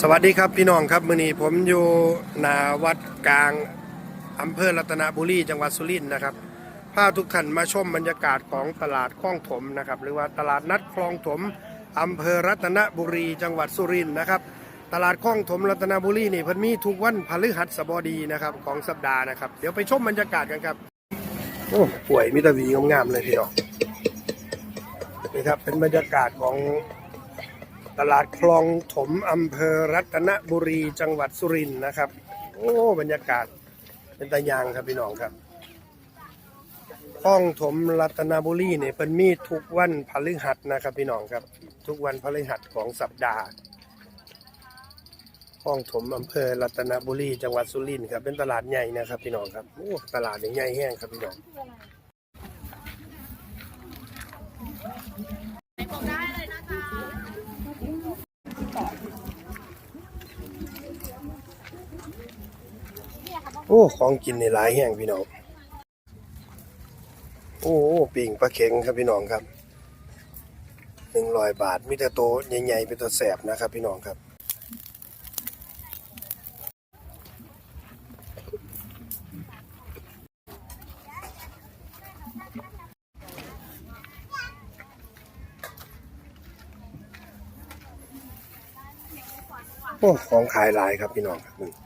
สวัสดีครับพี่น้องครับมือนี้ผมอยู่นาวัดกลางอำเภอรัตนบุรีจังหวัดสุรินทร์นะครับพาทุกท่านมาชมบรรยากาศของตลาดคลองถมนะครับหรือว่าตลาดนัดคลองถมอำเภอรัตนบุรีจังหวัดสุรินทร์นะครับตลาดคลองถมรัตนบุรีนี่เพิ่นมีทุกวันพฤหัสบดีนะครับของสัปดาห์นะครับ เดี๋ยวไปชมบรรยากาศกันครับโอ้ป่วยมิตรวีงามๆเลยพี่น้องนี่ครับเป็นบรรยากาศของ ตลาดคลองถมอำเภอรัตนบุรีจังหวัดสุรินทร์นะครับ โอ้บรรยากาศเป็นตะยางครับพี่น้องครับคลองถมรัตนบุรีเนี่ยเป็นมีทุกวันพฤหัสนะครับพี่น้องครับ ทุกวันพฤหัสของสัปดาห์คลองถมอำเภอรัตนบุรีจังหวัดสุรินทร์ครับเป็นตลาดใหญ่นะครับพี่น้องครับโอ้ตลาดใหญ่แห้งครับพี่น้อง โอ้ของกินในหลายแห้งพี่น้อง โอ้ปิ่งปลาเข็งครับพี่น้องครับหนึ่งร้อยบาท มีแต่โตใหญ่ๆเป็นตัวแสบนะครับ พี่น้องครับโอ้ของขายหลายครับพี่น้องครับ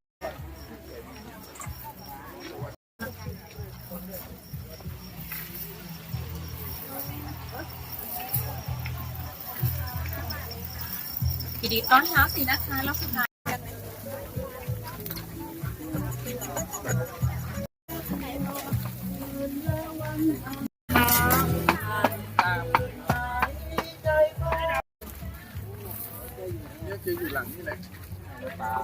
ยินดีต้อนรับสินะคะแล้วคุณนายเนี่ยจะอยู่หลังนี่แหละเปล่า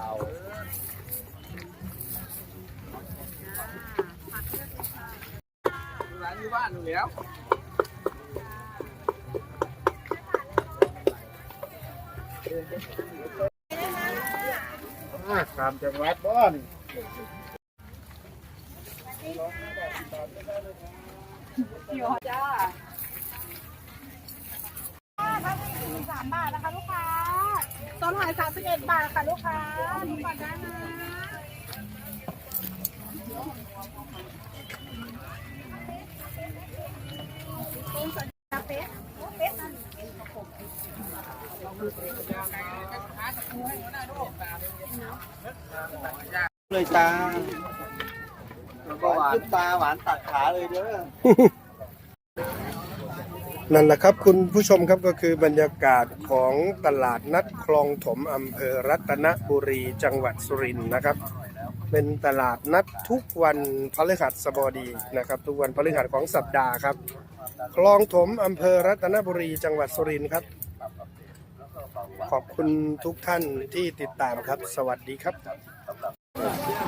ร้านอยู่บ้านอยู่แล้ว สามจังหวัดบ้านสามบาทนะคะลูกค้าตอนหายสามสิบเอ็ดบาทค่ะลูกค้าดูก่อนได้นะ เลยตาแล้วก็หวานตาหวานตัดขาเลยเด้อ นั่นแหละครับคุณผู้ชมครับก็คือบรรยากาศของตลาดนัดคลองถมอำเภอรัตนบุรีจังหวัดสุรินทร์นะครับ เป็นตลาดนัดทุกวันพฤหัสบดีนะครับ ทุกวันพฤหัสของสัปดาห์ครับ คลองถมอำเภอรัตนบุรีจังหวัดสุรินทร์ครับ ขอบคุณทุกท่านที่ติดตามครับ สวัสดีครับ Yeah.